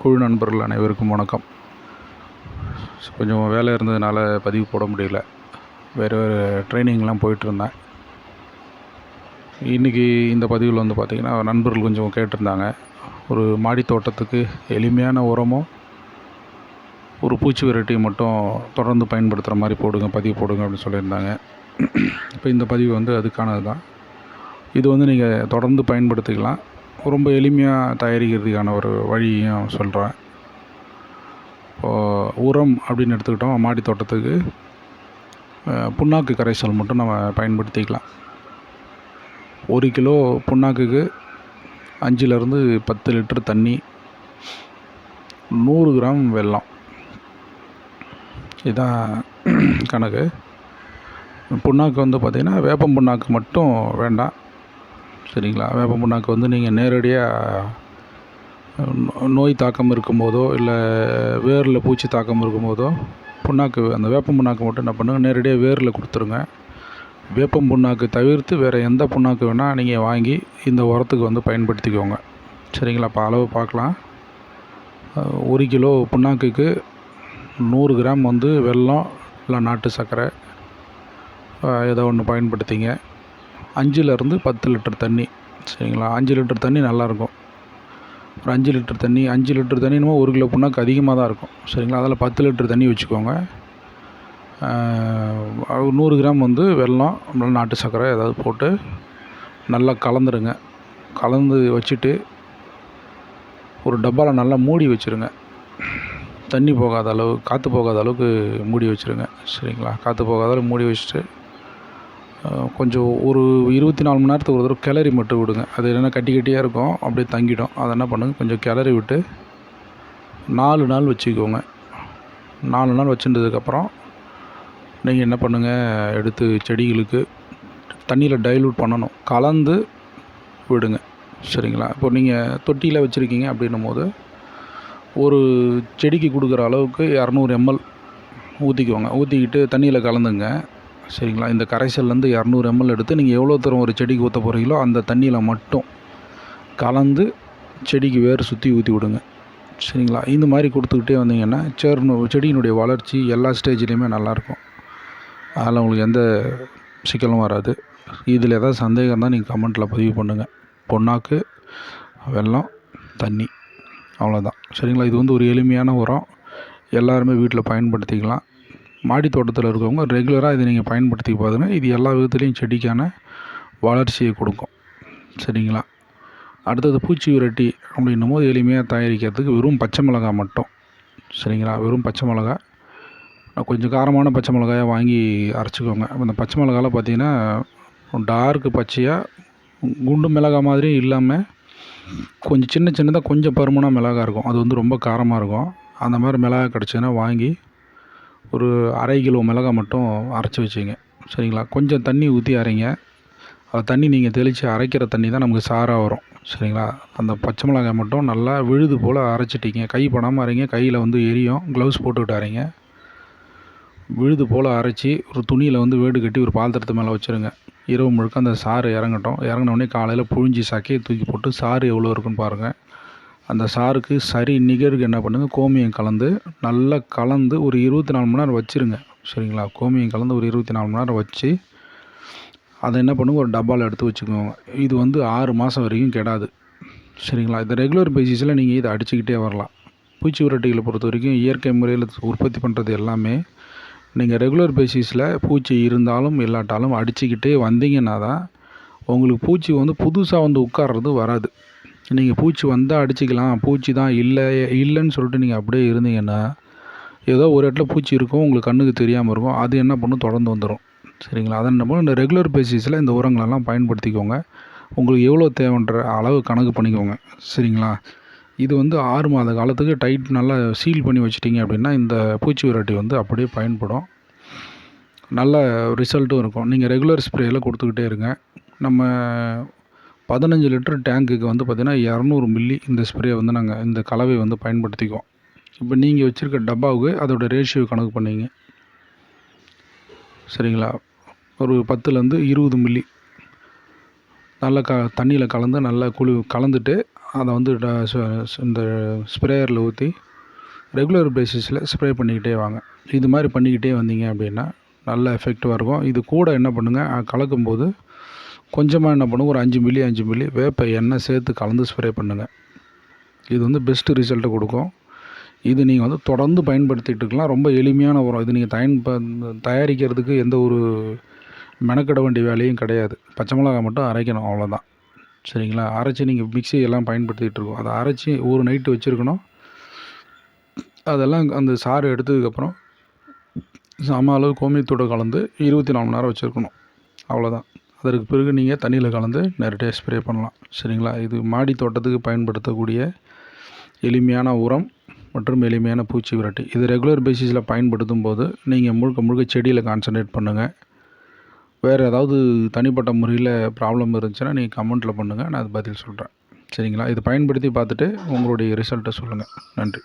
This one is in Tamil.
குழு நண்பர்கள் அனைவருக்கும் வணக்கம். கொஞ்சம் வேலை இருந்ததுனால பதிவு போட முடியல. வேறு வேறு ட்ரைனிங்லாம் போயிட்டுருந்தேன். இன்றைக்கி இந்த பதிவில் வந்து பார்த்திங்கன்னா நண்பர்கள் கொஞ்சம் கேட்டிருந்தாங்க. ஒரு மாடி தோட்டத்துக்கு எளிமையான உரமும் ஒரு பூச்சி விரட்டி மட்டும் தொடர்ந்து பயன்படுத்துகிற மாதிரி போடுங்க பதிவு போடுங்க அப்படின்னு சொல்லியிருந்தாங்க. இப்போ இந்த பதிவு வந்து அதுக்கானது தான் இது வந்து நீங்கள் தொடர்ந்து பயன்படுத்திக்கலாம். ரொம்ப எளிமையாக தயாரிக்கிறதுக்கான ஒரு வழியும் சொல்கிறேன் இப்போது உரம் அப்படின்னு எடுத்துக்கிட்டோம் மாடி தோட்டத்துக்கு. புண்ணாக்கு கரைசல் மட்டும் நம்ம பயன்படுத்திக்கலாம். ஒரு கிலோ புண்ணாக்குக்கு அஞ்சுலேருந்து பத்து லிட்டர் தண்ணி நூறு கிராம் வெல்லம். இதுதான் கணக்கு. புண்ணாக்கு வந்து பார்த்திங்கன்னா வேப்பம் புண்ணாக்கு மட்டும் வேண்டாம். சரிங்களா? வேப்ப புண்ணாக்கு வந்து நீங்கள் நேரடியாக நோய் தாக்கம் இருக்கும்போதோ இல்லை வேரில் பூச்சி தாக்கம் இருக்கும்போதோ புண்ணாக்கு அந்த வேப்பம் புண்ணாக்கு மட்டும் என்ன பண்ணுங்கள் நேரடியாக வேரில் கொடுத்துருங்க. வேப்பம் புண்ணாக்கு தவிர்த்து வேறு எந்த புண்ணாக்கு வேணால் நீங்கள் வாங்கி இந்த உரத்துக்கு வந்து பயன்படுத்திக்கோங்க. சரிங்களா? இப்போ அளவு பார்க்கலாம். ஒரு கிலோ புண்ணாக்குக்கு நூறு கிராம் வந்து வெல்லம் இல்லை நாட்டு சர்க்கரை ஏதோ ஒன்று பயன்படுத்திங்க. அஞ்சுலேருந்து பத்து லிட்டர் தண்ணி. சரிங்களா? அஞ்சு லிட்டர் தண்ணி நல்லாயிருக்கும். ஒரு அஞ்சு லிட்டர் தண்ணி அஞ்சு லிட்டர் தண்ணி என்னமோ ஒரு கிலோ புண்ணாக்கு அதிகமாக தான் இருக்கும். சரிங்களா? அதில் பத்து லிட்டர் தண்ணி வச்சுக்கோங்க. நூறு கிராம் வந்து வெல்லம் நாட்டு சர்க்கரை ஏதாவது போட்டு நல்லா கலந்துருங்க. கலந்து வச்சுட்டு ஒரு டப்பாவில் நல்லா மூடி வச்சுருங்க. தண்ணி போகாத அளவு காற்று போகாத அளவுக்கு மூடி வச்சுருங்க. சரிங்களா? காற்று போகாத அளவு மூடி வச்சுட்டு கொஞ்சம் ஒரு இருபத்தி நாலு மணி நேரத்துக்கு ஒரு தடவை கிளறி மட்டும் விடுங்க. அது இல்லைன்னா கட்டி கட்டியாக இருக்கும். அப்படியே தங்கிடும். அதை என்ன பண்ணுங்க? கொஞ்சம் கிளறி விட்டு நாலு நாள் வச்சுக்கோங்க. நாலு நாள் வச்சுட்டதுக்கப்புறம் நீங்கள் என்ன பண்ணுங்கள் எடுத்து செடிகளுக்கு தண்ணியில் டைலூட் பண்ணணும். கலந்து விடுங்க. சரிங்களா? இப்போ நீங்கள் தொட்டியில் வச்சுருக்கீங்க அப்படின்னும் போது ஒரு செடிக்கு கொடுக்குற அளவுக்கு இரநூறு எம்எல் ஊற்றிக்கோங்க ஊற்றிக்கிட்டு தண்ணியில் கலந்துங்க. சரிங்களா? இந்த கரைசல்லேருந்து இரநூறு எம்எல் எடுத்து நீங்கள் எவ்வளோ தூரம் ஒரு செடிக்கு ஊற்ற போகிறீங்களோ அந்த தண்ணியில் மட்டும் கலந்து செடிக்கு வேர் சுற்றி ஊற்றி விடுங்க. சரிங்களா? இந்த மாதிரி கொடுத்துக்கிட்டே வந்தீங்கன்னா சேர்னு செடியினுடைய வளர்ச்சி எல்லா ஸ்டேஜ்லேயுமே நல்லாயிருக்கும். அதில் உங்களுக்கு எந்த சிக்கலும் வராது. இதில் ஏதாவது சந்தேகம் தான் நீங்கள் கமெண்ட்டில் பதிவு பண்ணுங்கள் பொண்ணாக்கு வெல்லம் தண்ணி. அவ்வளோதான் சரிங்களா? இது வந்து ஒரு எளிமையான உரம். எல்லாருமே வீட்டில் பயன்படுத்திக்கலாம். மாடி தோட்டத்தில் இருக்கவங்க ரெகுலராக இதை நீங்கள் பயன்படுத்தி பாருங்க இது எல்லா விதத்துலேயும் செடிக்கான வளர்ச்சியை கொடுக்கும். சரிங்களா? அடுத்தது பூச்சி விரட்டி அப்படின்னும் போது எளிமையாக தயாரிக்கிறதுக்கு வெறும் பச்சை மிளகா மட்டும். சரிங்களா? வெறும் பச்சை மிளகாய். கொஞ்சம் காரமான பச்சை மிளகாயை வாங்கி அரைச்சிக்கோங்க. அந்த பச்சை மிளகாவில் பார்த்தீங்கன்னா டார்க்கு பச்சையாக குண்டு மிளகாய் மாதிரி இல்லாமல் கொஞ்சம் சின்ன சின்னதாக கொஞ்சம் பருமனாக மிளகா இருக்கும். அது வந்து ரொம்ப காரமாக இருக்கும். அந்த மாதிரி மிளகா கிடச்சின்னா வாங்கி ஒரு அரை கிலோ மிளகாய் மட்டும் அரைச்சி வச்சுங்க. சரிங்களா? கொஞ்சம் தண்ணி ஊற்றி அரைங்க. அந்த தண்ணி நீங்கள் தெளித்து அரைக்கிற தண்ணி தான் நமக்கு சாராக வரும். சரிங்களா? அந்த பச்சை மிளகாய் மட்டும் நல்லா விழுது போல் அரைச்சிட்டிங்க. கை படாமல் அரைங்க. கையில் வந்து எரியும். க்ளவுஸ் போட்டுக்கிட்டு அரைங்க. விழுது போல் அரைச்சி ஒரு துணியில் வந்து வேடு கட்டி ஒரு பாத்திரத்து மேலே வச்சுருங்க. இரவு முழுக்க அந்த சாறு இறங்கட்டும். இறங்கினோடனே காலையில் புழிஞ்சி சக்கையை தூக்கி போட்டு சாறு எவ்வளோ இருக்குன்னு பாருங்கள் அந்த சாருக்கு சரி நிகருக்கு என்ன பண்ணுங்கள் கோமியம் கலந்து நல்லா கலந்து ஒரு இருபத்தி நாலு மணி நேரம் வச்சுருங்க. சரிங்களா? கோமியம் கலந்து ஒரு இருபத்தி நாலு மணி நேரம் வச்சு அதை என்ன பண்ணுங்க ஒரு டப்பாவில் எடுத்து வச்சுக்கோங்க. இது வந்து ஆறு மாதம் வரைக்கும் கெடாது. சரிங்களா? இது ரெகுலர் பேசிஸில் நீங்கள் இதை அடிச்சுக்கிட்டே வரலாம். பூச்சி விரட்டிகளை பொறுத்த வரைக்கும் இயற்கை முறையில் உற்பத்தி பண்ணுறது எல்லாமே நீங்கள் ரெகுலர் பேசிஸில் பூச்சி இருந்தாலும் இல்லாட்டாலும் அடிச்சுக்கிட்டே வந்தீங்கன்னா தான் உங்களுக்கு பூச்சி வந்து புதுசாக வந்து உட்கார்றது வராது. நீங்கள் பூச்சி வந்தால் அடிச்சுக்கலாம். பூச்சி தான் இல்லை இல்லைன்னு சொல்லிட்டு நீங்கள் அப்படியே இருந்தீங்கன்னா ஏதோ ஒரு இடத்துல பூச்சி இருக்கும் உங்களுக்கு கண்ணுக்கு தெரியாமல் இருக்கும். அது என்ன பண்ணும்? தொடர்ந்து வந்துடும் சரிங்களா? அதை என்ன இந்த ரெகுலர் பேசிஸில் இந்த உரங்களெல்லாம் பயன்படுத்திக்கோங்க. உங்களுக்கு எவ்வளோ தேவைன்ற அளவு கணக்கு பண்ணிக்கோங்க. சரிங்களா? இது வந்து ஆறு மாத காலத்துக்கு டைட் நல்லா சீல் பண்ணி வச்சிட்டிங்க அப்படின்னா இந்த பூச்சி விரட்டி வந்து அப்படியே பயன்படும். நல்ல ரிசல்ட்டும் இருக்கும். நீங்கள் ரெகுலர் ஸ்ப்ரேயில் கொடுத்துக்கிட்டே இருங்க. நம்ம பதினஞ்சு லிட்டர் டேங்க்குக்கு வந்து பார்த்திங்கன்னா இரநூறு மில்லி இந்த ஸ்ப்ரே வந்து நாங்கள் இந்த கலவை வந்து பயன்படுத்திக்குவோம். இப்போ நீங்கள் வச்சுருக்க டப்பாவுக்கு அதோட ரேஷியோ கணக்கு பண்ணிங்க. சரிங்களா? ஒரு பத்துலேருந்து இருபது மில்லி நல்லா க தண்ணியில் கலந்து நல்லா குளி கலந்துட்டு அதை வந்து ட ச இந்த ஸ்ப்ரேயரில் ஊற்றி ரெகுலர் பேசிஸில் ஸ்ப்ரே பண்ணிக்கிட்டே வாங்க. இது மாதிரி பண்ணிக்கிட்டே வந்தீங்க அப்படின்னா நல்ல எஃபெக்டிவாக இருக்கும். இது கூட என்ன பண்ணுங்கள் கலக்கும்போது கொஞ்சமாக என்ன பண்ணுங்க ஒரு அஞ்சு மில்லி அஞ்சு மில்லி வேப்ப எண்ணெய் சேர்த்து கலந்து ஸ்ப்ரே பண்ணுங்கள் இது வந்து பெஸ்ட்டு ரிசல்ட்டை கொடுக்கும். இது நீங்கள் வந்து தொடர்ந்து பயன்படுத்திகிட்டு இருக்கலாம். ரொம்ப எளிமையான உரம். இது நீங்கள் தயன் ப தயாரிக்கிறதுக்கு எந்த ஒரு மெனக்கெட வேண்டிய வேலையும் கிடையாது. பச்சை மிளகாய் மட்டும் அரைக்கணும் அவ்வளோதான் சரிங்களா? அரைச்சி நீங்கள் மிக்ஸி எல்லாம் பயன்படுத்திகிட்டு இருக்கோம். அதை அரைச்சி ஒரு நைட்டு வச்சுருக்கணும். அதெல்லாம் அந்த சாறு எடுத்ததுக்கப்புறம் சம அளவு கோமியத்தோடு கலந்து இருபத்தி நாலு மணி நேரம் வச்சுருக்கணும். அவ்வளோதான் அதற்கு பிறகு நீங்கள் தண்ணியில் கலந்து நேரடியாக ஸ்ப்ரே பண்ணலாம். சரிங்களா? இது மாடி தோட்டத்துக்கு பயன்படுத்தக்கூடிய எளிமையான உரம் மற்றும் எளிமையான பூச்சி விரட்டி. இது ரெகுலர் பேசிஸில் பயன்படுத்தும் போது நீங்கள் முழுக்க முழுக்க செடியில் கான்சன்ட்ரேட் பண்ணுங்கள் வேறு ஏதாவது தனிப்பட்ட முறையில் ப்ராப்ளம் இருந்துச்சுன்னா நீங்கள் கமெண்ட்டில் பண்ணுங்கள் நான் அது பதில் சொல்கிறேன் சரிங்களா? இது பயன்படுத்தி பார்த்துட்டு உங்களுடைய ரிசல்ட்டை சொல்லுங்கள் நன்றி.